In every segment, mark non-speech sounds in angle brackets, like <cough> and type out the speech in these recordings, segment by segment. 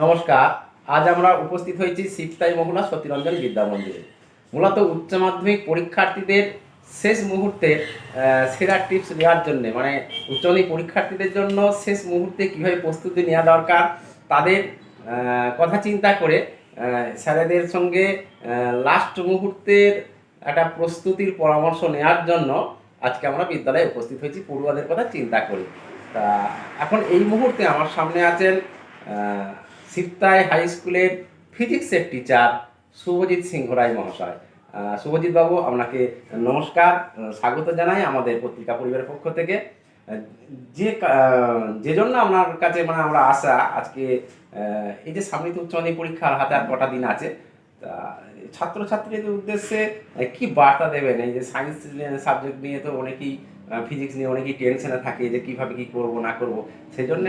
নমস্কার, আজ আমরা উপস্থিত হয়েছি সিপ্তাই মহুলা সতীরঞ্জন বিদ্যা মন্দিরে। মূলত উচ্চ মাধ্যমিক পরীক্ষার্থীদের শেষ মুহূর্তে সেরা টিপস দেওয়ার জন্য মানে উচ্চ মাধ্যমিক পরীক্ষার্থীদের জন্য শেষ মুহূর্তে কীভাবে প্রস্তুতি নেওয়া দরকার, তাদের কথা চিন্তা করে স্যারেদের সঙ্গে লাস্ট মুহূর্তের একটা প্রস্তুতির পরামর্শ নেওয়ার জন্য আজকে আমরা বিদ্যালয়ে উপস্থিত হয়েছি, পড়ুয়াদের কথা চিন্তা করি। তা এখন এই মুহূর্তে আমার সামনে আছেন আহ, সিপ্তায় হাই স্কুলের ফিজিক্সের টিচার শুভজিৎ সিংহ রায় মহাশয়। শুভজিৎ বাবু আপনাকে নমস্কার স্বাগত জানাই আমাদের পত্রিকা পরিবারের পক্ষ থেকে। যে যে জন্য আপনার কাছে মানে আমরা আসা আজকে এই যে সামনে তো উচ্চ মাধ্যমিক পরীক্ষার হাতে আর কটা দিন আছে তা ছাত্রছাত্রীদের উদ্দেশ্যে কি বার্তা দেবেন? এই যে সায়েন্স সাবজেক্ট নিয়ে তো অনেকেই ফিজিক্স নিয়ে অনেকেই টেনশনে থাকে যে কীভাবে কি করব, না করব। সেই জন্য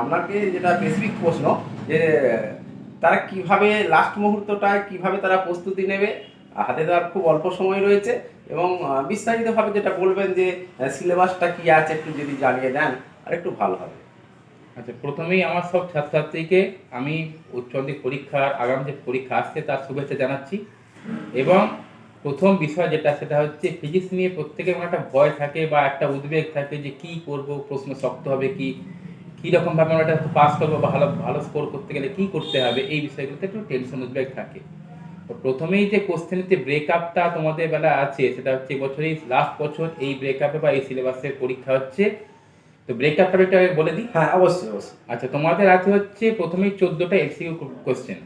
আপনাকে যেটা স্পেসিফিক প্রশ্ন যে, তারা কীভাবে লাস্ট মুহূর্তটায় কীভাবে তারা প্রস্তুতি নেবে হাতে তো আর খুব অল্প সময় রয়েছে এবং বিস্তারিতভাবে যেটা বলবেন যে সিলেবাসটা কি আছে একটু যদি জানিয়ে দেন, আর একটু ভালো হবে। আচ্ছা প্রথমেই আমার সব ছাত্রছাত্রীকে আমি উচ্চ মাধ্যমিক পরীক্ষার, আগাম যে পরীক্ষা আসছে তার শুভেচ্ছা জানাচ্ছি এবং প্রথম বিষয় যেটা সেটা হচ্ছে ফিজিক্স নিয়ে প্রত্যেকের মনে একটা ভয় থাকে বা একটা উদ্বেগ থাকে যে কি করব প্রশ্ন শক্ত হবে কি কী রকমভাবে আমরা এটা পাস করব বা ভালো ভালো স্কোর করতে গেলে কি করতে হবে এই বিষয়গুলোতে একটু টেনশন উদ্বেগ থাকে। তো প্রথমেই যে কোশ্চেনের যে ব্রেকআপটা তোমাদের বেলা আছে সেটা হচ্ছে এবছরই লাস্ট বছর এই ব্রেকআপে বা এই সিলেবাসের পরীক্ষা হচ্ছে। তো ব্রেকআপটা একটু বলে দিই? হ্যাঁ অবশ্যই অবশ্যই। আচ্ছা তোমাদের আছে হচ্ছে প্রথমেই চোদ্দোটা এসিকিউ কোশ্চেন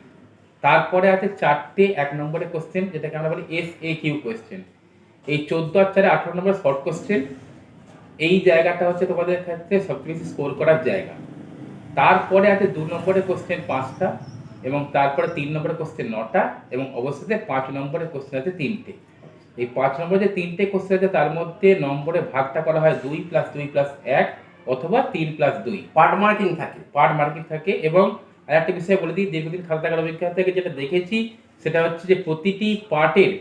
তারপরে আছে চারটে এক নম্বরের কোশ্চেন যেটাকে আমরা বলি এস এ কিউ কোশ্চেন এই চোদ্দ আর চারে আঠারো নম্বর শর্ট কোশ্চেন এই জায়গাটা হচ্ছে তোমাদের ক্ষেত্রে সবচেয়ে বেশি স্কোর করার জায়গা। তারপরে আছে দু নম্বরের কোশ্চেন পাঁচটা এবং তারপরে তিন নম্বরের কোশ্চেন নটা এবং অবশেষে পাঁচ নম্বরের কোশ্চেন আছে তিনটে। এই পাঁচ নম্বরে যে তিনটে কোশ্চেন আছে তার মধ্যে নম্বরে ভাগটা করা হয় দুই প্লাস দুই প্লাস এক অথবা তিন প্লাস দুই। পার্ট মার্কিং থাকে। পার্ট মার্কিং থাকে এবং আরেকটা বিষয় বলে দিই, দীর্ঘদিন খাতা থাকার অভিজ্ঞতা থেকে যেটা দেখেছি, সেটা হচ্ছে যে প্রতিটি পার্টের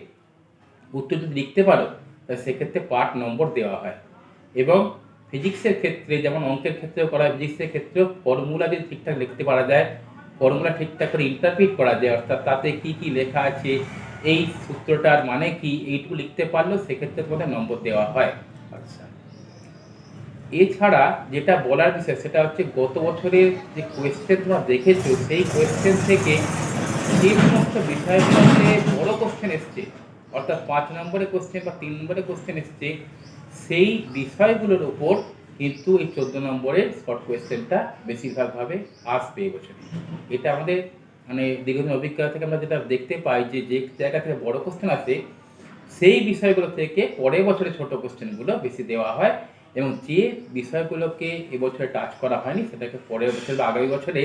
উত্তর যদি লিখতে পারো, তাহলে সেক্ষেত্রে পার্ট নম্বর দেওয়া হয়। এবং ফিজিক্সের ক্ষেত্রে, যেমন অঙ্কের ক্ষেত্রেও করা হয় ফিজিক্সের ক্ষেত্রেও ফর্মুলা যদি ঠিকঠাক লিখতে পারা যায় ফর্মুলা ঠিকঠাক করে ইন্টারপ্রিট করা যায়, অর্থাৎ তাতে কি কি লেখা আছে, এই সূত্রটার মানে কি, এইটুকু লিখতে পারলেও সেক্ষেত্রে তোমাদের নম্বর দেওয়া হয়। আচ্ছা। এছাড়া যেটা বলার বিষয়, সেটা হচ্ছে গত বছরের যে কোয়েশ্চেন তোমরা দেখেছ, সেই কোয়েশ্চেন থেকে যে সমস্ত বিষয়গুলোতে বড় কোশ্চেন এসছে, অর্থাৎ পাঁচ নম্বরে কোশ্চেন বা তিন নম্বরে কোশ্চেন এসছে, সেই বিষয়গুলোর উপর কিন্তু এই চোদ্দ নম্বরের শর্ট কোয়েশ্চেনটা বেশিরভাগভাবে আসবে এবছরে এটা আমাদের মানে দীর্ঘদিন অভিজ্ঞতা থেকে আমরা যেটা দেখতে পাই যে যে জায়গা থেকে বড় কোশ্চেন আসে, সেই বিষয়গুলো থেকে পরের বছরের ছোট কোশ্চেনগুলো বেশি দেওয়া হয়। এবং যে বিষয়গুলোকে এবছরে টাচ করা হয়নি, সেটাকে পরের বছর বা আগামী বছরে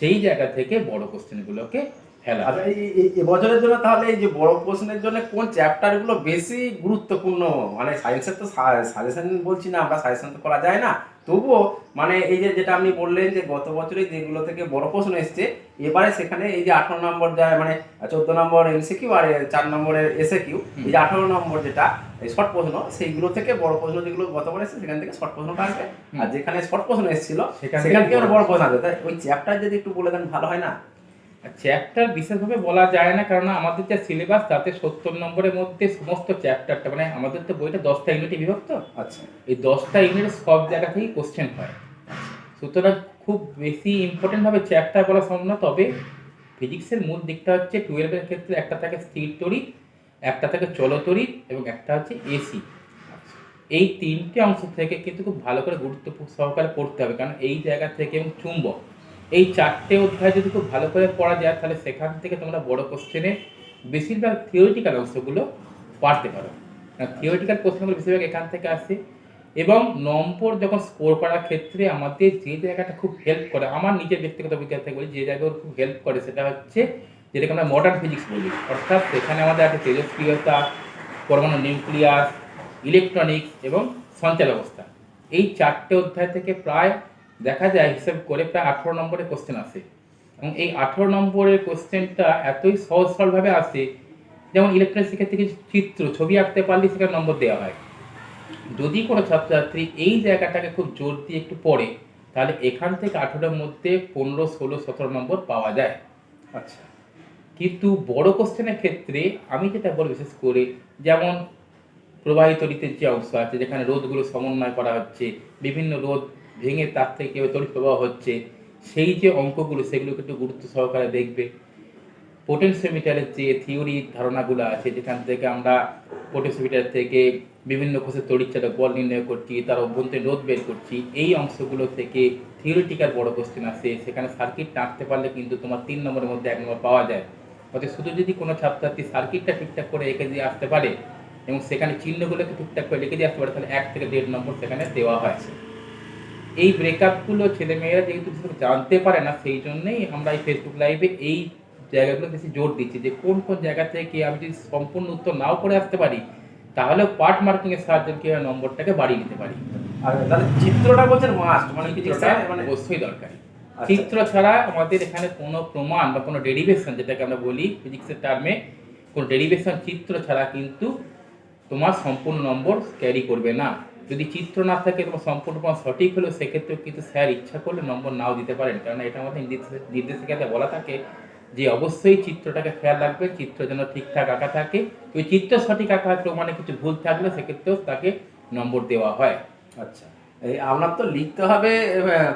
সেই জায়গা থেকে বড় কোশ্চেনগুলোকে ফেলা আচ্ছা এই এবছরের জন্য তাহলে এই যে বড় প্রশ্নের জন্য কোন চ্যাপ্টারগুলো বেশি গুরুত্বপূর্ণ? মানে সায়েন্সের তো সাজেশন বলছি না আমরা সাজেশন তো করা যায় না। তবুও মানে এই যে যেটা আপনি বললেন যে গত বছরে যেগুলো থেকে বড় প্রশ্ন এসছে এবারে সেখানে এই যে আঠারো নম্বর যায় মানে চোদ্দ নম্বর এমসিকিউ আর চার নম্বরের এসএ কিউ এই যে আঠারো নম্বর যেটা এই শর্ট প্রশ্ন সেইগুলো থেকে বড় প্রশ্ন যেগুলো গতবার এসেছে সেখান থেকে শর্ট প্রশ্নটা আসবে। আর যেখানে শর্ট প্রশ্ন এসেছিল সেখান থেকে বড় প্রশ্ন। আসবে। তাই ওই চ্যাপ্টার যদি একটু বলে দেন ভালো হয় না? চ্যাপ্টার বিশেষভাবে বলা যায় না কারণ আমাদের যে সিলেবাস তাতে সত্তর নম্বরের মধ্যে সমস্ত চ্যাপ্টারটা মানে আমাদের তো বইটা দশটা ইউনিটে বিভক্ত। আচ্ছা। এই দশটা ইউনিটের সব জায়গা থেকেই কোশ্চেন হয়। সুতরাং খুব বেশি ইম্পর্টেন্টভাবে চ্যাপ্টার বলা সম্ভব না তবে ফিজিক্সের মূল দিকটা হচ্ছে টুয়েলভের ক্ষেত্রে একটা থাকে স্থির তড়িৎ একটা থাকে চলতড়িৎ এবং একটা হচ্ছে এসি এই তিনটে অংশ থেকে কিন্তু খুব ভালো করে গুরুত্বপূর্ণ সহকারে পড়তে হবে কারণ এই জায়গা থেকে এবং চুম্বক। এই চারটে অধ্যায় যদি খুব ভালো করে পড়া যায়, তাহলে সেখান থেকে তোমরা বড় কোশ্চেনে বেশিরভাগ থিওরিটিক্যাল অংশগুলো পারতে পারো। থিওরিটিক্যাল কোশ্চেনগুলো বেশিরভাগ এখান থেকে আসে। এবং নম্বর যখন স্কোর করার ক্ষেত্রে আমাদের যে জায়গাটা খুব হেল্প করে, আমার নিজের ব্যক্তিগত অভিজ্ঞতা থেকে বলি, যে জায়গাগুলো খুব হেল্প করে, সেটা হচ্ছে যেটাকে আমরা মডার্ন ফিজিক্স বলি। অর্থাৎ সেখানে আমাদের আছে তেজস্ক্রিয়তা, পরমাণু নিউক্লিয়াস ইলেকট্রনিক্স এবং সঞ্চার ব্যবস্থা। এই চারটে অধ্যায় থেকে প্রায় দেখা যায় হিসেব করে প্রায় আঠেরো নম্বরের কোশ্চেন আসে। এবং এই আঠেরো নম্বরের কোশ্চেনটা এতই সহজ সরলভাবে আসে যেমন ইলেকট্রনিক্সের ক্ষেত্রে কিছু চিত্র ছবি আঁকতে পারলে সেখানে নম্বর দেওয়া হয়। যদি কোনো ছাত্রছাত্রী এই জায়গাটাকে খুব জোর দিয়ে একটু পড়ে তাহলে এখান থেকে আঠেরোর মধ্যে পনেরো ষোলো সতেরো নম্বর পাওয়া যায়। আচ্ছা। কিন্তু বড় কোশ্চেনের ক্ষেত্রে আমি যেটা বলব বিশেষ করে যেমন প্রবাহিত রীতির যে অংশ আছে যেখানে রোধগুলো সমন্বয় করা হচ্ছে বিভিন্ন রোধ ভেঙে তার থেকে তড়িৎ প্রবাহ হচ্ছে, সেই যে অঙ্কগুলো সেগুলোকে একটু গুরুত্ব সহকারে দেখবে। পোটেনশিওমিটারের যে থিওরি ধারণাগুলো আছে, যেখান থেকে আমরা পোটেনশিওমিটার থেকে বিভিন্ন কোষের তড়িৎচালক বল নির্ণয় করছি, তার অভ্যন্তরীণ রোধ বের করছি, এই অংশগুলো থেকে থিওরিটিক্যাল বড় কোশ্চেন আসে। সেখানে সার্কিট টাঁকতে পারলে কিন্তু তোমার তিন নম্বরের মধ্যে এক নম্বর পাওয়া যায়। অর্থাৎ শুধু যদি কোনো ছাত্রছাত্রী সার্কিটটা ঠিকঠাক করে এঁকে দিয়ে আসতে পারে, এবং সেখানে চিহ্নগুলোকে ঠিকঠাক করে লিখে দিয়ে আসতে পারে, তাহলে এক থেকে দেড় নম্বর সেখানে দেওয়া হয়। এই ব্রেকআপগুলো ছেলেমেয়েরা যেহেতু জানতে পারে না সেই জন্যই আমরা এই ফেসবুক লাইভে এই জায়গাগুলো বেশি জোর দিচ্ছি যে কোন কোন জায়গা থেকে আমি যদি সম্পূর্ণ উত্তর নাও করে আসতে পারি তাহলে পার্ট মার্কিং এর সাহায্যে কি নম্বরটাকে বাড়িয়ে নিতে পারি। আর তাহলে চিত্রটা বলছেন মাস্ট মানে চিত্রটা মানে অবশ্যই দরকারি। আচ্ছা। চিত্র ছাড়া আমাদের এখানে কোনো প্রমাণ বা কোনো ডেরিভেশন যেটাকে আমরা বলি ফিজিক্সের টার্মে কোনো ডেরিভেশন চিত্র ছাড়া কিন্তু তোমার সম্পূর্ণ নম্বর ক্যারি করবে না। যদি চিত্র না থাকে তোমার সম্পূর্ণ প্রমাণ সঠিক হলেও সেক্ষেত্রেও কিন্তু স্যার ইচ্ছা করলে নম্বর নাও দিতে পারেন। কেননা এটা আমাদের নির্দেশ- নির্দেশিকাতে বলা থাকে যে অবশ্যই চিত্রটাকে খেয়াল রাখবে চিত্র যেন ঠিকঠাক আঁকা থাকে। ওই চিত্র সঠিক আঁকা প্রমাণে কিছু ভুল থাকলে সেক্ষেত্রেও তাকে নম্বর দেওয়া হয়। আচ্ছা এই আপনার তো লিখতে হবে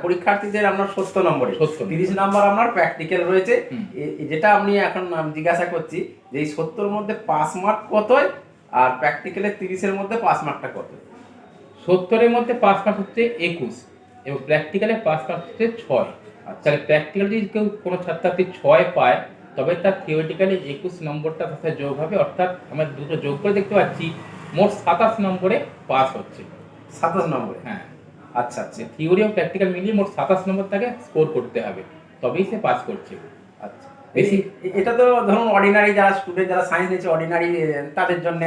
পরীক্ষার্থীদের আপনার সত্তর নম্বরে। 70 তিরিশ নম্বর আপনার প্র্যাকটিক্যাল রয়েছে। যেটা আপনি এখন জিজ্ঞাসা করছি যে এই সত্তর মধ্যে পাস মার্ক কত আর প্র্যাকটিক্যালের তিরিশের মধ্যে পাস মার্কটা কত সত্তরের মধ্যে পাস মার্ক হচ্ছে একুশ এবং প্র্যাকটিক্যালে পাস মার্ক হচ্ছে ছয়। তাহলে প্র্যাকটিক্যাল যদি কেউ কোনো ছাত্রছাত্রী ছয় পায় তবে তার থিওরিটিক্যালি একুশ নম্বরটা তার সাথে যোগ হবে অর্থাৎ আমরা দুটো যোগ করে দেখতে পাচ্ছি মোট সাতাশ নম্বরে পাস হচ্ছে। সাতাশ নম্বরে? হ্যাঁ। আচ্ছা আচ্ছা। থিওরি ও প্র্যাকটিক্যাল মিলিয়ে মোট সাতাশ নম্বর তাকে স্কোর করতে হবে তবেই সে পাস করছে। এটা তো ধরুন অর্ডিনারি যারা স্টুডেন্ট যারা সায়েন্স নিয়েছে অর্ডিনারি তাদের জন্য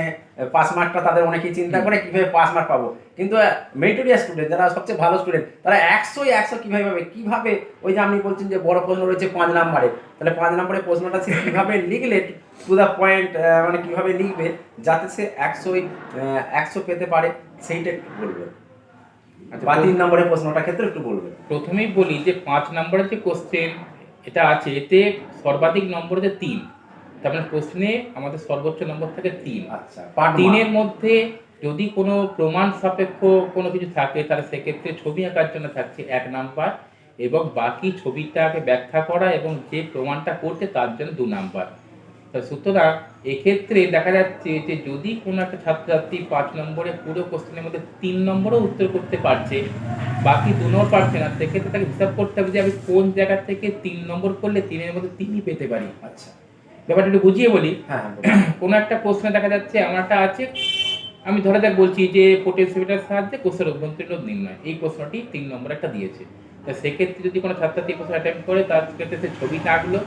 পাস মার্কটা তাদের অনেকেই চিন্তা করে কীভাবে পাস মার্ক পাবো। কিন্তু মেরিটোরিয়াস স্টুডেন্ট যারা সবচেয়ে ভালো স্টুডেন্ট তারা একশো একশো কীভাবে পাবে? কীভাবে ওই যে আপনি বলছেন যে বড় প্রশ্ন রয়েছে পাঁচ নাম্বারে তাহলে পাঁচ নাম্বারের প্রশ্নটা সে কীভাবে লিখলে টু দ্য পয়েন্ট মানে কীভাবে লিখবে যাতে সে একশোই একশো পেতে পারে সেইটা একটু বলবে। আচ্ছা, বা তিন নম্বরের প্রশ্নটা ক্ষেত্রে একটু বলবে। প্রথমেই বলি যে পাঁচ নম্বরের যে কোশ্চেন এটা আছে এতে সর্বাধিক নম্বর যে তিন তার মানে প্রশ্নে আমাদের সর্বোচ্চ নম্বর থাকে তিন। আচ্ছা তিনের মধ্যে যদি কোনো প্রমাণ সাপেক্ষ কোনো কিছু থাকে তাহলে সেক্ষেত্রে ছবি আঁকার জন্য থাকছে এক নাম্বার এবং বাকি ছবিটাকে ব্যাখ্যা করা এবং যে প্রমাণটা করছে তার জন্য দু নাম্বার। সুতরাং এক্ষেত্রে দেখা যাচ্ছে যে যদি কোনো একটা ছাত্রছাত্রী পাঁচ নম্বরে পুরো কোশ্চেনের মধ্যে তিন নম্বরও উত্তর করতে পারছে বাকি দু নম্বর পারছে না সেক্ষেত্রে তাকে হিসাব করতে হবে যে আমি কোন জায়গা থেকে তিন নম্বর করলে তিনের মধ্যে তিনই পেতে পারি। আচ্ছা। ব্যাপারটা একটু বুঝিয়ে বলি। হ্যাঁ হ্যাঁ <clears throat> কোনো একটা প্রশ্নে দেখা যাচ্ছে আমার একটা আছে আমি ধরে যাক বলছি যে পোটেনসিমিটার সাহায্যে কোষের অভ্যন্তরীণ রোধ নির্ণয় এই প্রশ্নটি তিন নম্বর একটা দিয়েছে। তা সেক্ষেত্রে যদি কোনো ছাত্রছাত্রী প্রশ্ন অ্যাটেম্প করে তার ক্ষেত্রে সে ছবিটা আঁকলো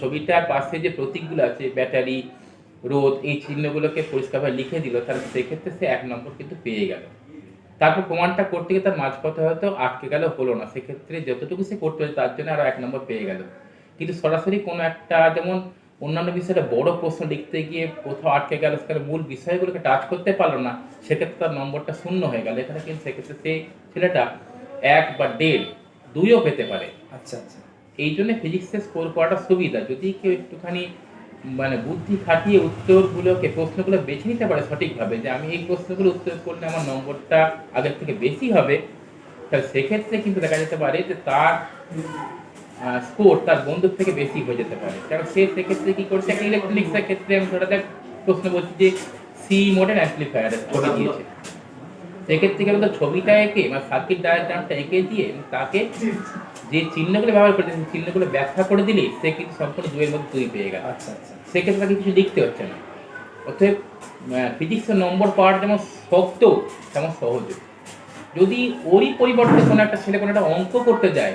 ছবিটার পাশে যে প্রতীকগুলো আছে, ব্যাটারি রোদ এই চিহ্নগুলোকে পরিষ্কারভাবে লিখে দিল, তাহলে সেক্ষেত্রে সে এক নম্বর কিন্তু পেয়ে গেল। তারপর প্রমাণটা করতে গিয়ে তার মাঝপথে হয়তো আটকে গেল, হলো না। সেক্ষেত্রে যতটুকু সে করতে হয়েছে তার জন্য আরও এক নম্বর পেয়ে গেল। কিন্তু সরাসরি কোনো একটা যেমন অন্যান্য বিষয়ে বড় প্রশ্ন লিখতে গিয়ে কোথাও আটকে গেল, সেখানে মূল বিষয়গুলোকে টাচ করতে পারল না, সেক্ষেত্রে তার নম্বরটা শূন্য হয়ে গেল। এখানে কিন্তু সেক্ষেত্রে সেই ছেলেটা এক বা দেড়, দুইও পেতে পারে। আচ্ছা আচ্ছা। এই জন্য ফিজিক্সে স্কোর করাটা সুবিধা। যদি কেউ একটুখানি মানে বুদ্ধি খাটিয়ে উত্তরগুলোকে প্রশ্নগুলো বেছে নিতে পারে সঠিকভাবে যে আমি এই প্রশ্নগুলো উত্তর করলে আমার নম্বরটা আগের থেকে বেশি হবে তাহলে সেক্ষেত্রে কিন্তু দেখা যেতে পারে যে তার স্কোর তার বন্ধুর থেকে বেশি হয়ে যেতে পারে। কারণ সে সেক্ষেত্রে কী করছে ইলেকট্রনিক্সের ক্ষেত্রে আমি ধরে দেখ প্রশ্ন বলছি যে সি মোডের অ্যাম্পলিফায়ারের ছবি দিয়েছে। সেক্ষেত্রে কি বলতো ছবিটা এঁকে মানে সার্কিট ডায়াগ্রামটা এঁকে দিয়ে তাকে যে চিহ্নগুলো ব্যবহার করেছে সেই চিহ্নগুলো ব্যাখ্যা করে দিলেই সে কিন্তু সম্পূর্ণ দুইয়ের মধ্যে দুই পেয়ে গেল। আচ্ছা আচ্ছা। সেক্ষেত্রে তাকে কিছু লিখতে হচ্ছে না। অতএব ফিজিক্সের নম্বর পাওয়ার যেমন শক্ত তেমন সহজ। যদি ওরই পরিবর্তে কোনো একটা ছেলে কোনো একটা অঙ্ক করতে যায়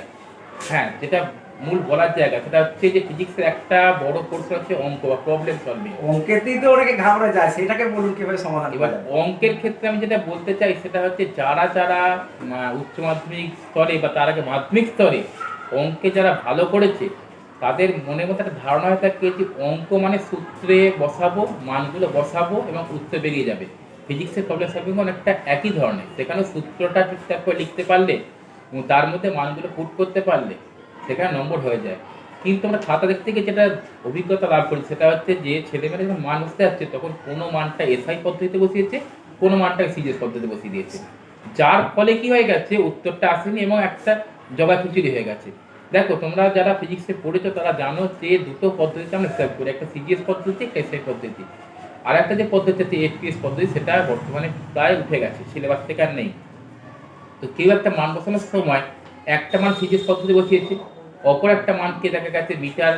হ্যাঁ যেটা মূল বলার জায়গা সেটা হচ্ছে যে ফিজিক্সের একটা বড় কোর্স হচ্ছে অঙ্ক বা প্রবলেম সলভিং অঙ্কেতেই তো অনেকে ঘাবড়ে যায় সেটাকে বলুন কীভাবে সমাধান এবার অঙ্কের ক্ষেত্রে আমি যেটা বলতে চাই সেটা হচ্ছে যারা যারা উচ্চ মাধ্যমিক স্তরে বা তার আগে মাধ্যমিক স্তরে অঙ্কে যারা ভালো করেছে তাদের মনের মধ্যে একটা ধারণা হয়ে থাকে যে অঙ্ক মানে সূত্রে বসাবো মানগুলো বসাবো এবং উত্তর বেরিয়ে যাবে। ফিজিক্সের প্রবলেম সলভিং অনেকটা একই ধরনের। সেখানে সূত্রটা ঠিকঠাক করে লিখতে পারলে তার মধ্যে মানগুলো পুট করতে পারলে সেখানে নম্বর হয়ে যায়। কিন্তু আমরা খাতা দেখতে গিয়ে যেটা অভিজ্ঞতা লাভ করি, সেটা হচ্ছে যে ছেলেমেয়েরা যখন মান বসতে যাচ্ছে তখন কোনো মানটা এসআই পদ্ধতিতে বসিয়েছে কোনো মানটা সিজিএস পদ্ধতিতে বসিয়ে দিয়েছে। যার ফলে কি হয়ে গেছে, উত্তরটা আসেনি এবং একটা জগা খিচুড়ি হয়ে গেছে। দেখো, তোমরা যারা ফিজিক্সে পড়েছো, তারা জানো যে দুটো পদ্ধতিতে আমরা হিসাব করি, একটা সিজিএস পদ্ধতি, একটা এসআই পদ্ধতি। আর একটা যে পদ্ধতি হচ্ছে এফপিএস পদ্ধতি, সেটা বর্তমানে প্রায় উঠে গেছে সিলেবাস থেকে আর নেই। তো কেউ একটা মান বসানোর সময় একটা মান সিজিএস পদ্ধতি বসিয়েছে অপর একটা মানকে দেখা গেছে মিটার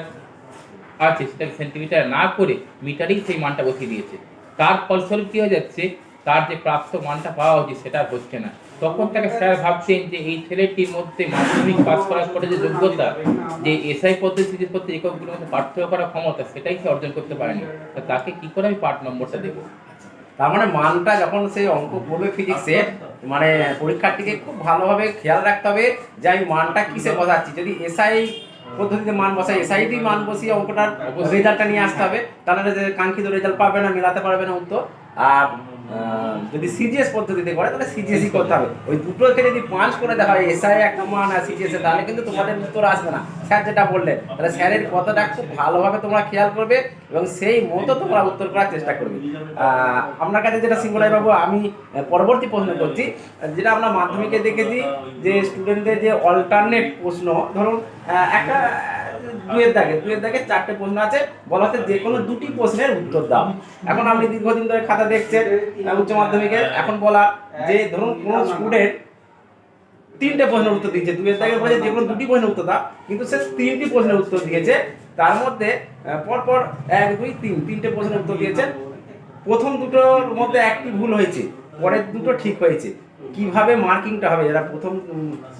আছে সেটাকে সেন্টিমিটার না করে মিটারেই সেই মানটা বসিয়ে দিয়েছে। তার ফলস্বরূপ কি হয়ে যাচ্ছে? তার যে প্রাপ্ত মানটা পাওয়া উচিত সেটা হচ্ছে না। তখন তাকে স্যার ভাবছেন যে এই ছেলেটির মধ্যে মাধ্যমিক পাস করার পরে যে যোগ্যতা, যে এসআই পদ্ধতি পদ্ধতি এককগুলোর মধ্যে পার্থক্য করার ক্ষমতা, সেটাই সে অর্জন করতে পারেনি। তা তাকে কি করে আমি পার্ট নম্বরটা দেবো? তার মানে মানটা যখন সে অঙ্ক করবে ফিজিক্সে মানে পরীক্ষার্থীকে খুব ভালোভাবে খেয়াল রাখতে হবে যে আমি মানটা কিসে বসাচ্ছি। যদি এসআই পদ্ধতিতে মান বসাই এসআইটি মান বসিয়ে অঙ্কটার রেজাল্টটা নিয়ে আসতে হবে তাহলে যে কাঙ্ক্ষিত রেজাল্ট পাবে না মেলাতে পারবে না উত্তর। আর যদি সিজিএস পদ্ধতিতে করে, তাহলে সিজিএসই করতে হবে। ওই দুটোকে যদি পাঁচ করে দেখা হয় এসআই একটা মান আর সিজিএস তাহলে কিন্তু তোমাদের উত্তর আসবে না। স্যার যেটা বললেন, তাহলে স্যারের কথাটা খুব ভালোভাবে তোমরা খেয়াল করবে এবং সেই মতো তোমরা উত্তর করার চেষ্টা করবে। আপনার কাছে যেটা সিঙ্গুলাই বাবু, আমি পরবর্তী প্রশ্ন করছি। যেটা আমরা মাধ্যমিকে দেখেছি, যে স্টুডেন্টদের যে অল্টারনেট প্রশ্ন, ধরুন একটা দুয়ের দাগে দুয়ের দাগে চারটে প্রশ্ন আছে, বলা হচ্ছে যে কোনো দুটি প্রশ্নের উত্তর দাও। এখন আপনি দীর্ঘদিন ধরে খাতা দেখছেন উচ্চ মাধ্যমিকের, এখন বলা যে ধরুন কোনো স্টুডেন্ট তিনটে প্রশ্নের উত্তর দিয়েছে, দুয়ের দাগে বলেছে যে কোনো দুটি প্রশ্নের উত্তর দাও, কিন্তু সে তিনটি প্রশ্নের উত্তর দিয়েছে, তার মধ্যে পরপর এক, দুই, তিন, তিনটে প্রশ্নের উত্তর দিয়েছে। প্রথম দুটোর মধ্যে একটি ভুল হয়েছে, পরের দুটো ঠিক হয়েছে। কীভাবে মার্কিংটা হবে যারা প্রথম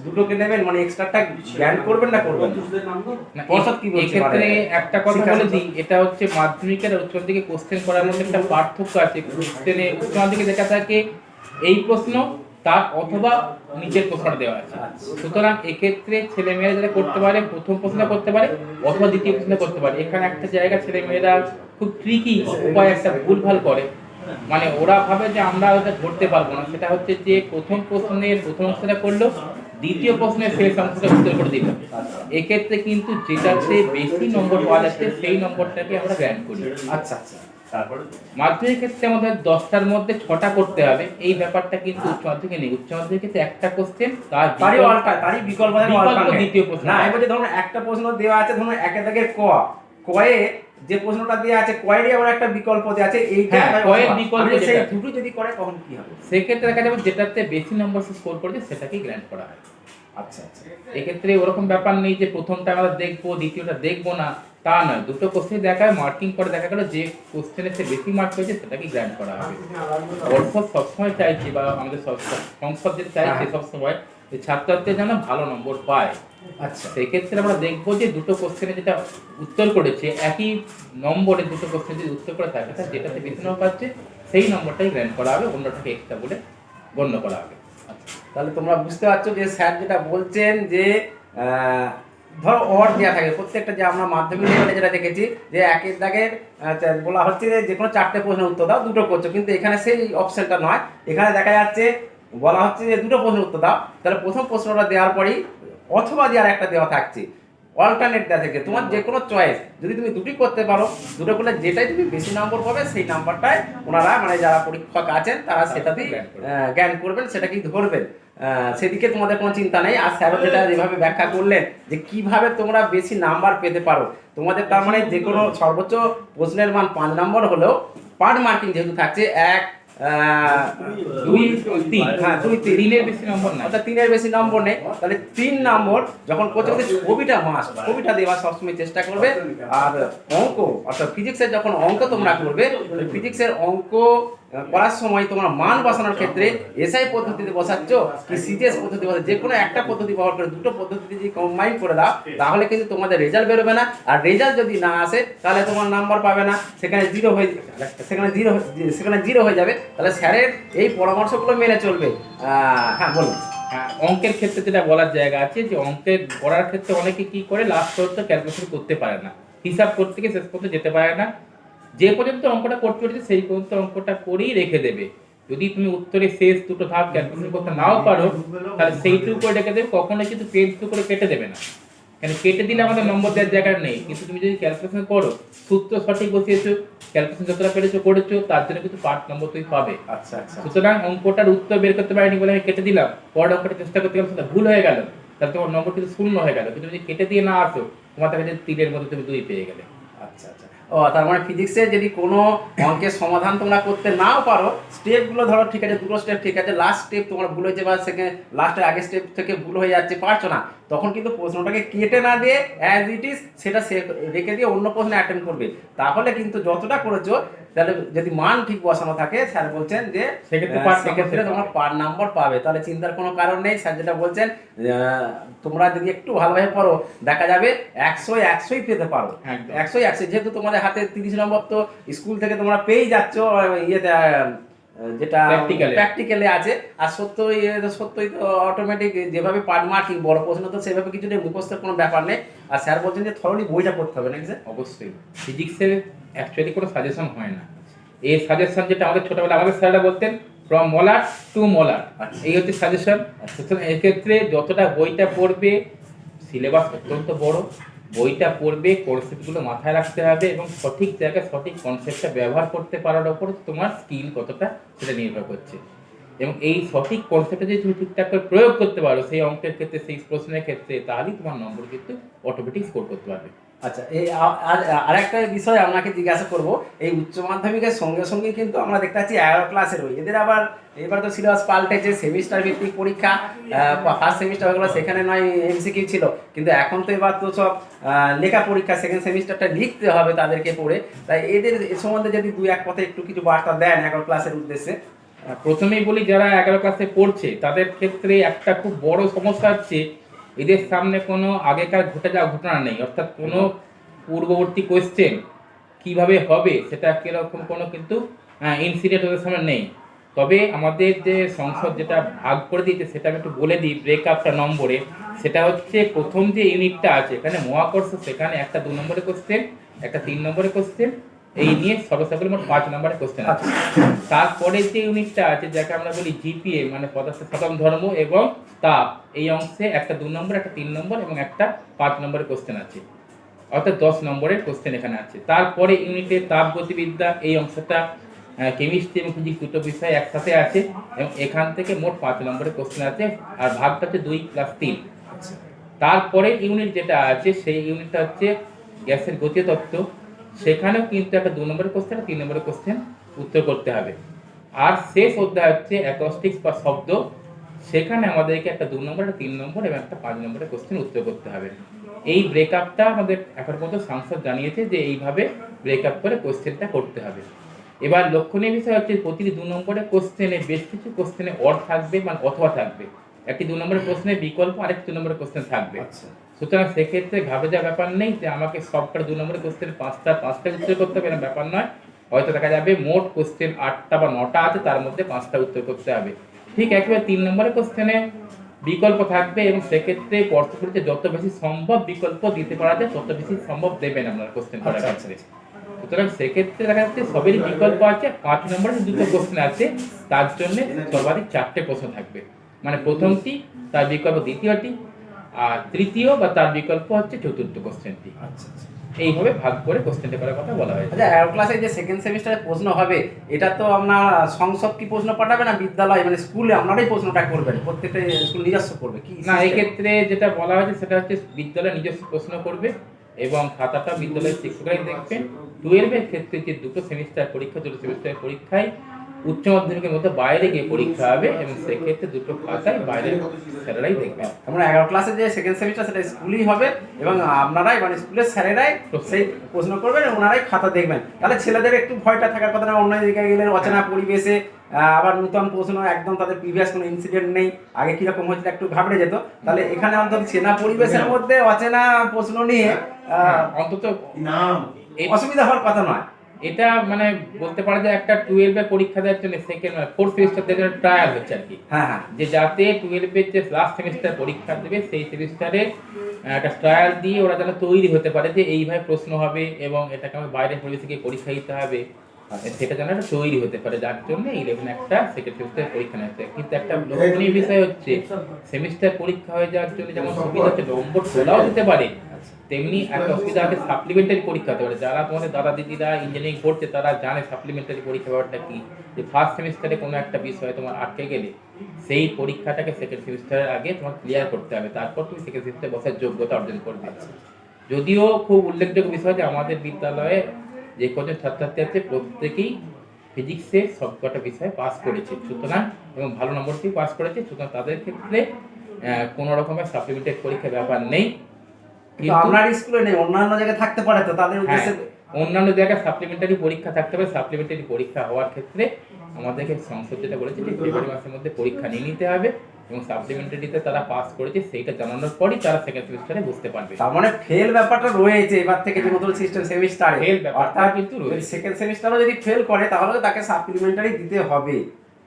দুটোকে নেবেন মানে এক্সট্রাটা জ্ঞান করবেন না করবেন না? পর্ষদ কি বলছে এক্ষেত্রে মানে? একটা কথা বলে দিই এটা হচ্ছে মাধ্যমিকের উচ্চ মাধ্যমিকে কোশ্চেন করার মধ্যে একটা পার্থক্য আছে কোশ্চেনে উচ্চ মাধ্যমিকে দেখা থাকে এই প্রশ্ন তার অথবা নিচের প্রশ্ন দেওয়া আছে। সুতরাং এক্ষেত্রে ছেলে মেয়েরা যারা করতে পারে প্রথম প্রশ্ন করতে পারে অথবা দ্বিতীয় প্রশ্ন করতে পারে এখানে একটা জায়গা ছেলে মেয়েরা খুব ট্রিকি উপায় একটা ভুলভাল করে মানে ওরা ভাবে যে আমরা ওটা ধরতে পারব না। সেটা হচ্ছে যে প্রথম প্রশ্নের প্রথম অংশটা করল দ্বিতীয় প্রশ্নের শেষ অংশটা উত্তর করে দিল। এক্ষেত্রে কিন্তু যেটাতে বেশি নম্বর পাওয়া যাচ্ছে সেই নম্বরটাকে আমরা গ্র্যান্ড করি। আচ্ছা আচ্ছা। তারপরে? মাধ্যমিক ক্ষেত্রে আমাদের দশটার মধ্যে ছটা করতে হবে। এই ব্যাপারটা কিন্তু উচ্চ মাধ্যমিকে নেই। উচ্চ মাধ্যমিক ক্ষেত্রে একটা কোশ্চেন তার তারই অল্টা তারই বিকল্প থাকে। দ্বিতীয় প্রশ্ন। না এবার ধরুন একটা প্রশ্ন দেওয়া আছে ধরুন একে দাগের ক। কয়ে যে প্রশ্নটা দেওয়া আছে কয়েরই আবার একটা বিকল্প দেওয়া আছে এইটা হ্যাঁ, কয়ের বিকল্প সেই দুটো যদি করে তখন কি হবে? সেক্ষেত্রে দেখা যাবে যেটাতে বেশি নম্বর স্কোর করেছে সেটাকেই গ্র্যান্ড করা হয়। আচ্ছা আচ্ছা। এক্ষেত্রে ওরকম ব্যাপার নেই যে প্রথমটা আমরা দেখব দ্বিতীয়টা দেখব না তা নয়। দুটো কোশ্চেন দেখায় মার্কিং করে দেখা গেল যে কোশ্চেনে সে বেশি মার্ক পেয়েছে সেটাকে গ্র্যান্ড করা হবে। পর্ষদ সবসময় চাইছে বা আমাদের সংসদ যেটা চাইছে হ্যাঁ। সবসময় যে ছাত্রছাত্রীরা যেন ভালো নম্বর পায়। আচ্ছা। সেক্ষেত্রে আমরা দেখব যে দুটো কোশ্চেনে যেটা উত্তর করেছে একই নম্বরে দুটো কোশ্চেন যদি উত্তর করে থাকে তাহলে যেটাতে বেশি নম্বর পাচ্ছে সেই নম্বরটাই গ্র্যান্ড করা হবে অন্যটাকে এক্সট্রা বলে গণ্য করা হবে। তাহলে তোমরা বুঝতে পারছ যে স্যার যেটা বলছেন যে ধরো অর দেওয়া থাকে প্রত্যেকটা যে আমরা মাধ্যমিক লেভেলে যেটা দেখেছি যে একের দাগের বলা হচ্ছে যে যে কোনো চারটে প্রশ্নের উত্তর দাও দুটো করছ কিন্তু এখানে সেই অপশনটা নয়। এখানে দেখা যাচ্ছে বলা হচ্ছে যে দুটো প্রশ্নের উত্তর দাও। তাহলে প্রথম প্রশ্নটা দেওয়ার পরেই অথবা দেওয়ার একটা দেওয়া থাকছে অল্টারনেট দেওয়া থেকে তোমার যে কোনো চয়েস যদি তুমি দুটি করতে পারো দুটো করলে যেটাই তুমি বেশি নম্বর পাবে সেই নাম্বারটাই ওনারা মানে যারা পরীক্ষক আছেন তারা সেটাতেই জ্ঞান করবেন সেটাকেই ধরবেন। সেদিকে তোমাদের কোনো চিন্তা নেই। আর স্যার যেটা যেভাবে ব্যাখ্যা করলেন যে কীভাবে তোমরা বেশি নাম্বার পেতে পারো তোমাদের তার মানে যে কোনো সর্বোচ্চ প্রশ্নের মান পাঁচ নম্বর হলেও পার্ট মার্কিং যেহেতু থাকছে এক দুই তিন হ্যাঁ দুই তিন। তিনের বেশি নম্বর না অর্থাৎ তিনের বেশি নম্বর নেই। তাহলে তিন নম্বর যখন করছে ওদের ছবিটা মাস ছবিটা দেওয়ার সবসময় চেষ্টা করবে। আর অঙ্ক অর্থাৎ ফিজিক্সের যখন অঙ্ক তোমরা করবে ফিজিক্সের অঙ্ক করার সময় তোমরা মান বসানোর ক্ষেত্রে এসআই পদ্ধতিতে বসাচ্ছ কি সিজিএস পদ্ধতি বসাচ্ছ যে কোনো একটা পদ্ধতি ব্যবহার করে দুটো পদ্ধতিতে যদি কম্বাইন করে দাও তাহলে কিন্তু তোমাদের রেজাল্ট বেরোবে না। আর রেজাল্ট যদি না আসে তাহলে তোমার নাম্বার পাবে না সেখানে জিরো হয়ে সেখানে জিরো সেখানে জিরো হয়ে যাবে। তাহলে স্যারের এই পরামর্শগুলো মেনে চলবে। হ্যাঁ বলুন। হ্যাঁ, অঙ্কের ক্ষেত্রে যেটা বলার জায়গা আছে যে অঙ্কের করার ক্ষেত্রে অনেকে কি করে লাস্ট পর্যন্ত ক্যালকুলেশন করতে পারে না। হিসাব করতে গিয়ে শেষ পর্যন্ত যেতে পারে না। যে পর্যন্ত অঙ্কটা করতে পেরেছে সেই পর্যন্ত অঙ্কটা করেই রেখে দেবে। যদি তুমি উত্তরে শেষ দুটো ধাপ ক্যালকুলেশন করতে নাও পারো তাহলে সেইটুকু করে রেখে দেবে। কখনো কিন্তু পেজ টু করে কেটে দেবে না। কেন কেটে দিলে আমাদের নম্বর দেওয়ার জায়গা নেই। কিন্তু তুমি যদি ক্যালকুলেশন করো সূত্র সঠিক বসিয়েছো ক্যালকুলেশন যতটা পেরেছ করেছ তার জন্য কিন্তু পার্ট নম্বর তুমি পাবে। আচ্ছা আচ্ছা। সুতরাং অঙ্কটার উত্তর বের করতে পারিনি বলে আমি কেটে দিলাম। পরের অঙ্কটা চেষ্টা করতে গেলাম সেটা ভুল হয়ে গেল। তাহলে তোমার নম্বর কিন্তু শূন্য হয়ে গেল। কিন্তু যদি কেটে দিয়ে না আসো তোমার কাছে তিনের মধ্যে তুমি দুই পেয়ে গেলে। আচ্ছা আচ্ছা। ও, তার মানে ফিজিক্সে যদি কোনো অঙ্কের সমাধান তোমরা করতে নাও পারো স্টেপগুলো ধরো, ঠিক আছে, দুটো স্টেপ ঠিক আছে লাস্ট স্টেপ তোমার ভুল হয়েছে বা সেখানে লাস্টের আগের স্টেপ থেকে ভুল হয়ে যাচ্ছে, পারছ না, তখন কিন্তু প্রশ্নটাকে কেটে না দিয়ে অ্যাজ ইট ইজ সেটা রেখে দিয়ে অন্য প্রশ্নে অ্যাটেন্ড করবে। তাহলে কিন্তু যতটা করেছ তাহলে যদি মান ঠিক বসানো থাকে স্যার বলছেন যে সেক্ষেত্রে তোমার পার নাম্বার পাবে। তাহলে চিন্তার কোনো কারণ নেই স্যার যেটা বলছেন তোমরা যদি একটু ভালোভাবে পড়ো দেখা যাবে একশো একশোই পেতে পারো। একশোই একশো যেহেতু তোমাদের হাতে তিরিশ নম্বর তো স্কুল থেকে তোমরা পেয়েই যাচ্ছ ইয়েতে যেটা। প্র্যাকটিক্যালে আছে। আর সত্যই সত্যই তো অটোমেটিক যেভাবে মার্কিং বড় প্রশ্ন তো সেভাবে কিছু নেই মুখস্থের কোনো ব্যাপার নেই। আর স্যার বলছেন যে থরলি বইটা পড়তে হবে নাকি স্যার অবশ্যই। ফিজিক্সের অ্যাকচুয়ালি কোনো সাজেশন হয় না। এই সাজেশন যেটা আমাদের ছোটবেলা আমাদের স্যাররা বলতেন ফ্রম মলার টু মলার আচ্ছা। এই হচ্ছে সাজেশন সুতরাং এক্ষেত্রে যতটা বইটা পড়বে সিলেবাস অত্যন্ত বড়। বইটা পড়বে কনসেপ্টগুলো মাথায় রাখতে হবে এবং সঠিক জায়গায় সঠিক কনসেপ্টটা ব্যবহার করতে পারার ওপর তোমার স্কিল কতটা সেটা নির্ভর করছে। এবং এই সঠিক কনসেপ্টটা যদি তুমি ঠিকঠাক করে প্রয়োগ করতে পারো, সেই অঙ্কের ক্ষেত্রে, সেই প্রশ্নের ক্ষেত্রে, তাহলেই তোমার নম্বর কিন্তু অটোমেটিক স্কোর করতে পারবে। আচ্ছা এই আর আরেকটা বিষয় আপনাকে জিজ্ঞাসা করব, এই উচ্চ মাধ্যমিকের সঙ্গে সঙ্গে কিন্তু আমরা দেখতে পাচ্ছি এগারো ক্লাসের বই। এদের আবার, এবার তো সিলেবাস পাল্টেছে সেমিস্টার ভিত্তিক পরীক্ষা ফার্স্ট সেমিস্টার হয়ে সেখানে নয় এমসিকিউ ছিল। কিন্তু এখন তো এবার তো সব লেখা পরীক্ষা সেকেন্ড সেমিস্টারটা লিখতে হবে তাদেরকে পড়ে। তাই এদের এ সম্বন্ধে যদি দুই এক কথা একটু কিছু বার্তা দেন এগারো ক্লাসের উদ্দেশ্যে। প্রথমেই বলি, যারা এগারো ক্লাসে পড়ছে, তাদের ক্ষেত্রে একটা খুব বড় সমস্যা হচ্ছে এদের সামনে কোনো আগেকার ঘটে যাওয়া ঘটনা নেই। অর্থাৎ কোনো পূর্ববর্তী কোয়েশ্চেন কীভাবে হবে সেটা কীরকম কোনো কিন্তু ইনসিডেন্ট ওদের সামনে নেই। তবে আমাদের যে সংসদ যেটা ভাগ করে দিয়েছে সেটা আমি একটু বলে দিই ব্রেকআপটা নম্বরে। সেটা হচ্ছে প্রথম যে ইউনিটটা আছে, এখানে মহাকর্ষ, সেখানে একটা দু নম্বরে কোশ্চেন একটা তিন নম্বরে কোশ্চেন এই নিয়ে সর্বসাকুল মোট পাঁচ নম্বরের কোশ্চেন আছে। তারপরে যে ইউনিটটা আছে যাকে আমরা বলি জিপিএ মানে পদার্থ প্রথম ধর্ম এবং তাপ এই অংশে একটা দু নম্বর একটা তিন নম্বর এবং একটা পাঁচ নম্বরের কোশ্চেন আছে। অর্থাৎ দশ নম্বরের কোশ্চেন এখানে আছে। তারপরে ইউনিটে তাপ গতিবিদ্যা এই অংশটা কেমিস্ট্রি এবং ফিজিক্স দুটো বিষয় একসাথে আছে এবং এখান থেকে মোট পাঁচ নম্বরের কোশ্চেন আছে আর ভাগটা হচ্ছে দুই প্লাস তিন। তারপরে ইউনিট যেটা আছে সেই ইউনিটটা হচ্ছে গ্যাসের গতীয় তত্ত্ব সেখানেও কিন্তু একটা দু নম্বরের কোশ্চেন তিন নম্বরের কোশ্চেন উত্তর করতে হবে। আর শেষ অধ্যায় হচ্ছে অ্যাকস্টিক্স বা শব্দ। সেখানে আমাদেরকে একটা দু নম্বর একটা তিন নম্বর এবং একটা পাঁচ নম্বরের কোশ্চেন উত্তর করতে হবে। এই ব্রেকআপটা আমাদের এখন পর্যন্ত সাংসদ জানিয়েছে যে এইভাবে ব্রেকআপ করে কোশ্চেনটা করতে হবে। এবার লক্ষণীয় বিষয় হচ্ছে প্রতিটি দু নম্বরের কোশ্চেনে বেশ কিছু কোশ্চেনে অর থাকবে মানে অথবা থাকবে। একটি দু নম্বরের কোশ্চেনে বিকল্প, আরেকটি দু নম্বরের কোশ্চেন থাকবে। আচ্ছা। সুতরাং সেক্ষেত্রে ঘাবড়ে যাওয়ার ব্যাপার নেই যে আমাকে সবকটা দু নম্বরের কোশ্চেন পাঁচটা পাঁচটা উত্তর করতে হবে এরকম ব্যাপার নয়। হয়তো দেখা যাবে মোট কোশ্চেন আটটা বা নটা আছে তার মধ্যে পাঁচটা উত্তর করতে হবে। ঠিক একেবারে তিন নম্বরের কোশ্চেনে বিকল্প থাকবে এবং সেক্ষেত্রে পর্ষদে যত বেশি সম্ভব বিকল্প দিতে পারা যায় তত বেশি সম্ভব দেবেন আপনার কোশ্চেন করার আচ্ছা, ক্ষেত্রে। সুতরাং সেক্ষেত্রে দেখা যাচ্ছে সবেরই বিকল্প আছে পাঁচ নম্বরের দুটো কোশ্চেন আছে তার জন্য সবারই চারটে প্রশ্ন থাকবে। মানে প্রথমটি তার বিকল্প দ্বিতীয়টি আর তৃতীয় বা তার বিকল্প হচ্ছে চতুর্থ কোশ্চেনটি আচ্ছা আচ্ছা। এইভাবে ভাগ করে কোশ্চেনটা করার কথা বলা হয়েছে। আচ্ছা এগারো ক্লাসে যে সেকেন্ড সেমিস্টারে প্রশ্ন হবে এটা তো আপনার সংসদ কি প্রশ্ন পাঠাবে না বিদ্যালয়? মানে স্কুলে আপনারাই প্রশ্নটা করবেন প্রত্যেকটা স্কুল নিজস্ব করবে কি না system? এই ক্ষেত্রে যেটা বলা হয়েছে সেটা হচ্ছে বিদ্যালয় নিজস্ব প্রশ্ন করবে এবং খাতাটা বিদ্যালয়ের শিক্ষকরাই দেখবেন। টুয়েলভের ক্ষেত্রে যে দুটো সেমিস্টার পরীক্ষা দুটো সেমিস্টার পরীক্ষায় উচ্চ মাধ্যমিকের মধ্যে বাইরে গিয়ে পরীক্ষা হবে এবং সেক্ষেত্রে দুটো খাতায় বাইরে স্যারেরাই দেখবেন আমরা এগারো ক্লাসে যে সেকেন্ড সেমিস্টার সেটা স্কুলই হবে এবং আপনারাই মানে স্কুলের স্যারেরাই সেই প্রশ্ন করবেন এবং ওনারাই খাতা দেখবেন। তাহলে ছেলেদের একটু ভয়টা থাকার কথা না অন্য জায়গায় গেলে অচেনা পরিবেশে আবার নতুন প্রশ্ন একদম তাদের প্রিভিয়াস কোনো ইনসিডেন্ট নেই আগে কীরকম হয়েছিল একটু ঘাবড়ে যেত। তাহলে এখানে অন্তত চেনা পরিবেশের মধ্যে অচেনা প্রশ্ন নিয়ে অন্তত নাম। এ- অসুবিধা হওয়ার কথা নয়। এটা মানে বলতে পারে যে একটা টুয়েলভের পরীক্ষা দেওয়ার জন্য সেকেন্ড ফোর্থ সেমিস্টার দেওয়ার ট্রায়াল হচ্ছে আর কি হ্যাঁ হ্যাঁ যে যাতে টুয়েলভের যে লাস্ট সেমিস্টার পরীক্ষা দেবে সেই সেমিস্টারে একটা ট্রায়াল দিয়ে ওরা যেন তৈরি হতে পারে যে এইভাবে প্রশ্ন হবে এবং এটাকে আমাদের বাইরের পরিবেশে গিয়ে পরীক্ষা দিতে হবে। সেটা যেন একটা তৈরি হতে পারে যার জন্য ইলেভেন একটা সেমিস্টার পরীক্ষা নিতে হয়। কিন্তু একটা বিষয় হচ্ছে সেমিস্টার পরীক্ষা হয়ে যাওয়ার জন্য যেমন সুবিধা হচ্ছে নম্বর তোলাও দিতে পারে তেমনি একটা অসুবিধা আছে সাপ্লিমেন্টারি পরীক্ষা হতে পারে। যারা তোমাদের দাদা দিদিরা ইঞ্জিনিয়ারিং পড়ছে তারা জানে সাপ্লিমেন্টারি পরীক্ষা ব্যাপারটা কি। যে ফার্স্ট সেমিস্টারে কোনো একটা বিষয় তোমার আটকে গেলে সেই পরীক্ষাটাকে সেকেন্ড সেমিস্টারের আগে তোমার ক্লিয়ার করতে হবে। তারপর তুমি সেকেন্ড সেমিস্টারে বসার যোগ্যতা অর্জন করবে। যদিও খুব উল্লেখযোগ্য বিষয় যে আমাদের বিদ্যালয়ে যে কজন ছাত্রছাত্রী আছে প্রত্যেকেই ফিজিক্সে সবকটা বিষয়ে পাস করেছে। সুতরাং এবং ভালো নম্বর দিয়ে পাস করেছে সুতরাং তাদের ক্ষেত্রে কোনো রকমের সাপ্লিমেন্টারি পরীক্ষার ব্যাপার নেই। আপনার স্কুলে নেই অন্যান্য জায়গায় থাকতে পারে তো তাদের হ্যাঁ, উদ্দেশ্যে অন্যান্য জায়গায় সাপ্লিমেন্টারি পরীক্ষা থাকতে হবে সাপ্লিমেন্টারি পরীক্ষা হওয়ার ক্ষেত্রে আমাদেরকে সংসদ যেটা বলেছে যে ফেব্রুয়ারি মাসের মধ্যে পরীক্ষা নিয়ে নিতে হবে। এবং সাপ্লিমেন্টারিতে তারা পাস করেছে সেইটা জানানোর পরই তারা সেকেন্ড সেমিস্টারে বুঝতে পারবে। তার মানে ফেল ব্যাপারটা রয়েছে এবার থেকে যে নতুন সিস্টেম সেমিস্টারে Fail ব্যাপারটা কিন্তু রয়েছে। সেকেন্ড সেমিস্টারও যদি ফেল করে তাহলে তাকে সাপ্লিমেন্টারি দিতে হবে।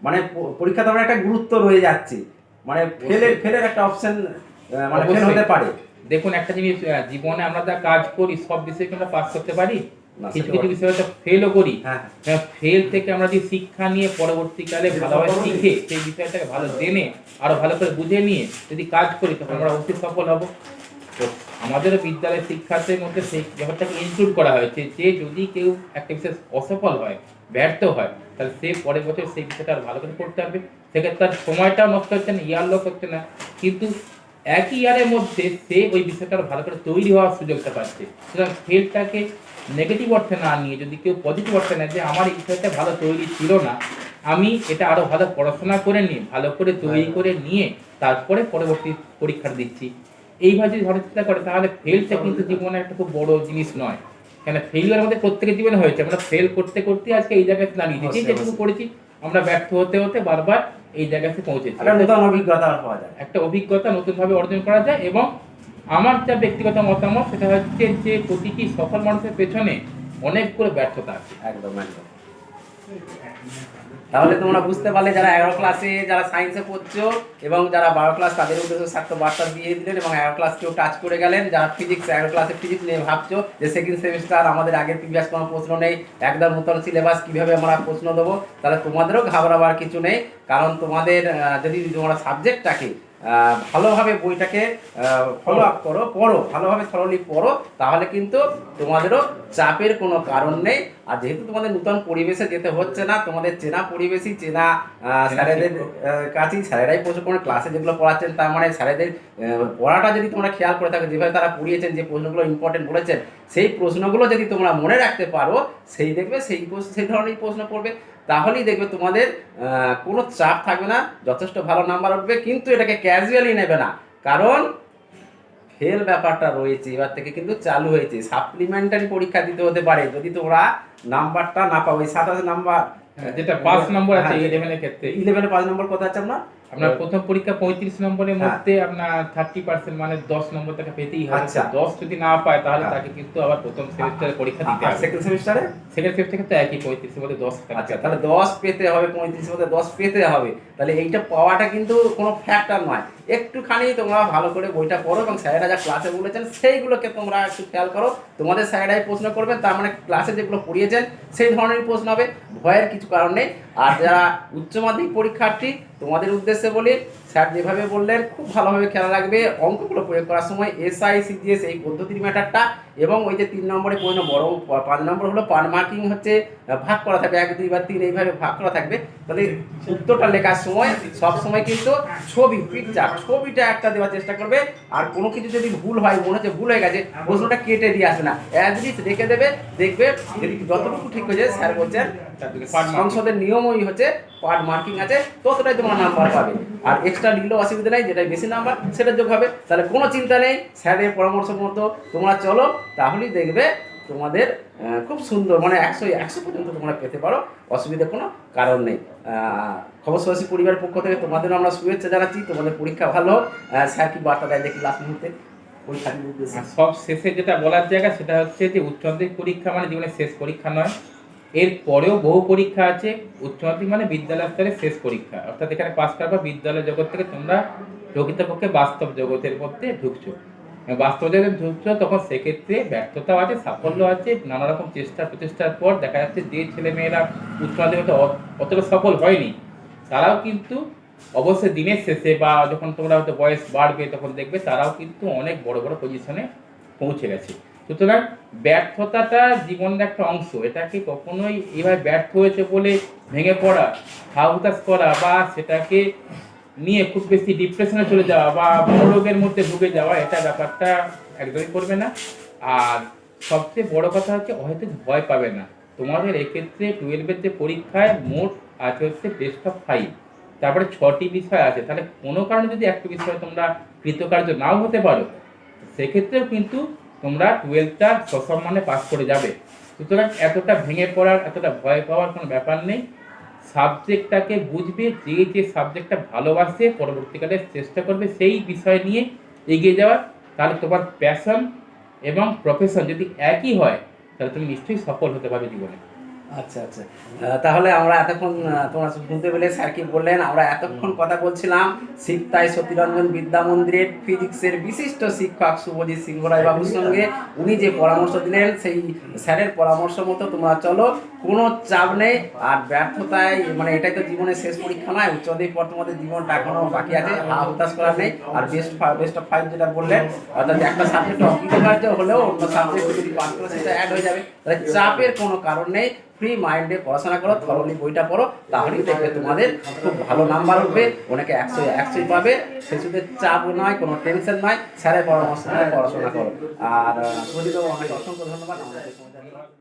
মানে পরীক্ষা তেমন একটা গুরুত্ব রয়ে যাচ্ছে। মানে ফেলের ফেলের একটা অপশন মানে ফেল হতে পারে। দেখুন একটা জিনিস জীবনে আমরা যা কাজ করি সব বিষয়ে কি আমরা পাস করতে পারি? কিছু কিছু। বিষয়ে তো ফেলও করি। হ্যাঁ ফেল থেকে আমরা যদি শিক্ষা নিয়ে পরবর্তীকালে ভালোভাবে শিখে সেই বিষয়টাকে ভালো জেনে আরও ভালো করে বুঝে নিয়ে যদি কাজ করি তখন আমরা অতি সফল হব। তো আমাদেরও বিদ্যালয়ের শিক্ষার্থীর মধ্যে সেই ব্যাপারটাকে ইনক্লুড করা হয়েছে যে যদি কেউ একটা বিশেষ অসফল হয় ব্যর্থ হয় তাহলে সে পরের বছর সেই বিষয়টা আর ভালো করে করতে পারবে। সেক্ষেত্রে তার সময়টাও নষ্ট হচ্ছে না ইয়ার লস হচ্ছে না। কিন্তু একই ইয়ারের মধ্যে সে ওই বিষয়টা ভালো করে তৈরি হওয়ার সুযোগটা পাচ্ছে। সুতরাং ফেলটাকে নেগেটিভ অর্থে না নিয়ে যদি কেউ পজিটিভ অর্থে নেয় যে আমার এই বিষয়টা ভালো তৈরি ছিল না আমি এটা আরও ভালো পড়াশোনা করে নিয়ে ভালো করে তৈরি করে নিয়ে তারপরে পরবর্তী পরীক্ষা দিচ্ছি। এইভাবে যদি ধরে চিন্তা করে তাহলে ফেলটা কিন্তু জীবনে একটা খুব বড় জিনিস নয়। কেন ফেলিওর আমাদের প্রত্যেকের জীবনে হয়েছে আমরা ফেল করতে করতে আজকে এই জায়গায় দাঁড়িয়েছি যে যেটুকু করেছি আমরা ব্যর্থ হতে হতে বারবার এই জায়গাতে পৌঁছেছি। একটা নতুন অভিজ্ঞতা পাওয়া যায়। একটা অভিজ্ঞতা নতুনভাবে অর্জন করা যায় এবং আমার যা ব্যক্তিগত মতামত, সেটা হচ্ছে যে প্রতিটি সফল মানুষের পেছনে অনেকগুলো ব্যর্থতা আছে। একদম একদম। তাহলে তোমরা বুঝতে পারলে যারা এগারো ক্লাসে যারা সায়েন্সে পড়ছো এবং যারা বারো ক্লাস তাদের উদ্দেশ্যে সাতটা বার্তা দিয়ে দিলেন এবং এগারো ক্লাস কেউ টাচ করে গেলেন, যারা ফিজিক্স এগারো ক্লাসে ফিজিক্স নিয়ে ভাবছ যে সেকেন্ড সেমিস্টার আমাদের আগের প্রিভিয়াস কোনো প্রশ্ন নেই, একদম নতুন সিলেবাস কীভাবে আমরা প্রশ্ন দেবো, তাহলে তোমাদেরও ঘাবড়াবার কিছু নেই। কারণ তোমাদের যদি তোমরা সাবজেক্টটাকে ভালোভাবে বইটাকে ফলো আপ করো পড়ো ভালোভাবে থরলি পড়ো তাহলে কিন্তু তোমাদেরও চাপের কোনো কারণ নেই। আর যেহেতু তোমাদের নূতন পরিবেশে যেতে হচ্ছে না তোমাদের চেনা পরিবেশই চেনা স্যারেদের কাছেই স্যারেরাই প্রচুর কোনো ক্লাসে যেগুলো পড়াচ্ছেন তার মানে স্যারেদের পড়াটা যদি তোমরা খেয়াল করে থাকো যেভাবে তারা পড়িয়েছেন যে প্রশ্নগুলো ইম্পর্টেন্ট বলেছেন সেই প্রশ্নগুলো যদি তোমরা মনে রাখতে পারো সেই দেখবে সেই সেই ধরনেরই প্রশ্ন পড়বে। তাহলেই দেখবে তোমাদের কোনো চাপ থাকবে না যথেষ্ট ভালো নাম্বার উঠবে কিন্তু এটাকে ক্যাজুয়ালি নেবে না। কারণ ফেল ব্যাপারটা রয়েছে এবার থেকে কিন্তু চালু হয়েছে। সাপ্লিমেন্টারি পরীক্ষা দিতে হতে পারে যদি তোমরা নাম্বারটা না পাও এই সাতাশ নাম্বার হ্যাঁ, যেটা পাঁচ নম্বর আছে হ্যাঁ, ইলেভেনের ক্ষেত্রে। ইলেভেনে পাঁচ নম্বর কথা হচ্ছে আপনার আপনার প্রথম পরীক্ষা পঁয়ত্রিশ নম্বরের হ্যাঁ। মধ্যে আপনার থার্টি পার্সেন্ট মানে দশ নম্বর তাকে পেতেই হবে আচ্ছা। দশ যদি না পায় তাহলে হ্যাঁ। তাকে কিন্তু আবার প্রথম সেমিস্টারে পরীক্ষা দিতে হবে সেকেন্ড সেমিস্টারে সেকেন্ড সেমিস্টার ক্ষেত্রে একই পঁয়ত্রিশের মধ্যে দশ। আচ্ছা তাহলে দশ পেতে হবে পঁয়ত্রিশের মধ্যে দশ পেতে হবে তাহলে এইটা পাওয়াটা কিন্তু কোনো ফ্যাক্টর নয় একটুখানি তোমরা ভালো করে বইটা পড়ো এবং স্যারেরা যা ক্লাসে বলেছেন সেইগুলোকে তোমরা একটু খেয়াল করো তোমাদের স্যারেরাই প্রশ্ন করবেন তার মানে ক্লাসে যেগুলো পড়িয়েছেন সেই ধরনের প্রশ্ন হবে ভয়ের কিছু কারণ নেই আর যারা উচ্চ মাধ্যমিক পরীক্ষার্থী তোমাদের উদ্দেশ্যে বলি স্যার যেভাবে বললেন খুব ভালোভাবে খেয়াল রাখবে। অঙ্কগুলো প্রয়োগ করার সময় এসআই সিজিএস এই পদ্ধতির ম্যাটারটা এবং ওই যে তিন নম্বরে কোনো বড় পাঁচ নম্বর হলো পার মার্কিং হচ্ছে ভাগ করা থাকবে। এক দুই বা তিন এইভাবে ভাগ করা থাকবে। তাহলে উত্তরটা লেখার সময় সব সময় কিন্তু ছবি পিকচার ছবিটা একটা দেওয়ার চেষ্টা করবে। আর কোনো কিছু যদি ভুল হয় মনে হচ্ছে ভুল হয়ে গেছে প্রশ্নটা কেটে দিয়ে আসে না। অ্যাজ রেখে দেবে দেখবে যদি যতটুকু ঠিক হয়েছে স্যার বলছেন সংসদের নিয়মই হচ্ছে পার্ট মার্কিং আছে ততটাই তোমার নাম্বার পাবে। আর এক্সট্রা নিলেও অসুবিধা নেই যেটাই বেশি নাম্বার সেটা যোগ হবে। তাহলে কোনো চিন্তা নেই স্যারের পরামর্শ মতো তোমরা চলো তাহলেই দেখবে তোমাদের খুব সুন্দর মানে একশো একশো পর্যন্ত তোমরা পেতে পারো অসুবিধা কোনো কারণ নেই। আহ, খবরবাসী পরিবারের পক্ষ থেকে তোমাদেরও আমরা শুভেচ্ছা জানাচ্ছি তোমাদের পরীক্ষা ভালো হোক। স্যার কি বার্তা দেয় দেখি লাস্ট মুহূর্তে? উদ্দেশ্যে সব শেষে যেটা বলার জায়গা সেটা হচ্ছে যে উচ্চ মাধ্যমিক পরীক্ষা মানে জীবনের শেষ পরীক্ষা নয় এর পরেও বহু পরীক্ষা আছে উচ্চ মাধ্যমিক মানে বিদ্যালয় স্তরে শেষ পরীক্ষা। অর্থাৎ এখানে পাস করার পর বিদ্যালয় জগৎ থেকে তোমরা প্রকৃতপক্ষে বাস্তব জগতের মধ্যে ঢুকছো। বাস্তব জগতে ঢুকছো, তখন সেক্ষেত্রে ব্যর্থতাও আছে সাফল্য আছে নানা রকম চেষ্টা প্রচেষ্টার পর দেখা যাচ্ছে যে ছেলেমেয়েরা উচ্চ মাধ্যমিকে অতটা সফল হয়নি। তারাও কিন্তু অবশ্যই দিনের শেষে বা যখন তোমরা হয়তো বয়স বাড়বে তখন দেখবে, তারাও কিন্তু অনেক বড় বড় পজিশনে পৌঁছে গেছে। সুতরাং ব্যর্থতাটা জীবনের একটা অংশ। এটাকে কখনোই এভাবে ব্যর্থ হয়েছে বলে ভেঙে পড়া, হাউতাস করা বা সেটাকে নিয়ে খুব বেশি ডিপ্রেশনে চলে যাওয়া বা মনোরোগের মধ্যে ঢুকে যাওয়া, এটা ব্যাপারটা একদমই করবে না। আর সবচেয়ে বড় কথা হচ্ছে, হয়তো ভয় পাবে না। তোমাদের এক্ষেত্রে টুয়েলভের যে পরীক্ষায় মোট আছে হচ্ছে বেস্ট অফ ফাইভ তারপরে ছটি বিষয় আছে। তাহলে কোনো কারণে যদি একটা বিষয় তোমরা কৃতকার্য নাও হতে পারো, সেক্ষেত্রেও কিন্তু তোমরা টুয়েলভটা সসম্মানে পাস করে যাবে। সুতরাং এতটা ভেঙে পড়ার, এতটা ভয় পাওয়ার কোনো ব্যাপার নেই। সাবজেক্টটাকে বুঝবে, যে যে সাবজেক্টটা ভালোবাসে, পরবর্তীকালে চেষ্টা করবে সেই বিষয় নিয়ে এগিয়ে যাওয়ার। তাহলে তোমার প্যাশন এবং প্রফেশন যদি একই হয়, তাহলে তুমি নিশ্চয়ই সফল হতে পারবে জীবনে। আচ্ছা আচ্ছা। তাহলে আমরা এতক্ষণ তোমরা শুনতে পেলে স্যার কি বললেন আমরা এতক্ষণ কথা বলছিলাম শিবতাই সতীরঞ্জন বিদ্যা মন্দিরের ফিজিক্সের বিশিষ্ট শিক্ষক শুভজিৎ সিংহ রায় বাবুর সঙ্গে। উনি যে পরামর্শ দিলেন সেই স্যারের পরামর্শ মতো তোমরা চলো কোনো চাপ নেই। আর ব্যর্থতায় মানে এটাই তো জীবনের শেষ পরীক্ষা নয় উচ্চ মাধ্যমিক পর তোমাদের জীবনটা এখনও বাকি আছে হতাশ করার নেই। আর বেস্ট বেস্ট অফ ফাইভ যেটা বললেন অর্থাৎ একটা সাবজেক্ট অকৃতকার্য হলেও অন্য সাবজেক্ট যদি পাস করে সেটা অ্যাড হয়ে যাবে। তাহলে চাপের কোনো কারণ নেই। ফ্রি মাইন্ডে পড়াশোনা করো থরলি বইটা পড়ো, তাহলেই দেখবে তোমাদের খুব ভালো নাম্বার উঠবে, অনেকে একশো একশোই পাবে। শিশুদের চাপও নয়, কোনো টেনশন নয়, স্যারের পরামর্শ নয় পড়াশোনা করো। আর অসংখ্য ধন্যবাদ। আমাদের